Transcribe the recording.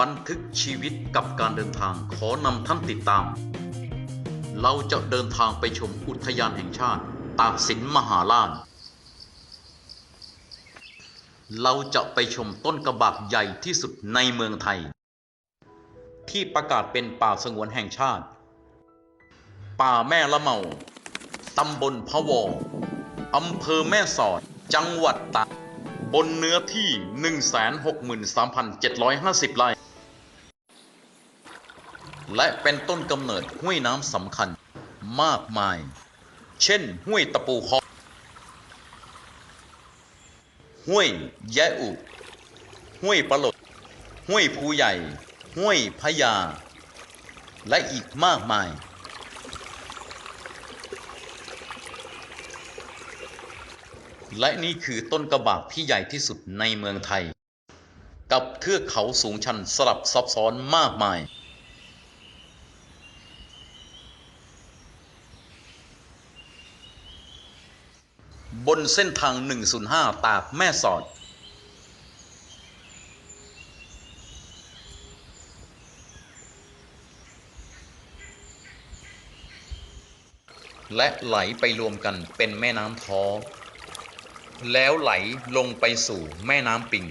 บันทึกชีวิตกับการเดินทางขอนำท่านติดตาม เราจะเดินทางไปชมอุทยานแห่งชาติ ตากสินมหาราชเราจะไปชมต้นกระบากใหญ่ที่สุดในเมืองไทย ที่ประกาศเป็นป่าสงวนแห่งชาติ ป่าแม่ละเมาตำบลพะวออำเภอแม่สอด จังหวัดตากบนเนื้อที่ 163,750 ไร่ และเป็นต้นกำเนิดห้วยน้ำสำคัญมากมาย เช่น ห้วยตะปูคอห้วยแยะอุ ห้วยปลดห้วยภูใหญ่ ห้วยพญาและอีกมากมาย และนี่คือต้นกระบากที่ใหญ่ที่สุดในเมืองไทย กับเทือกเขาสูงชันสลับซับซ้อนมากมาย บนเส้นทาง 105 ตากแม่สอด และไหลไปรวมกันเป็นแม่น้ำท้อ แล้วไหลลงไปสู่แม่น้ำปิง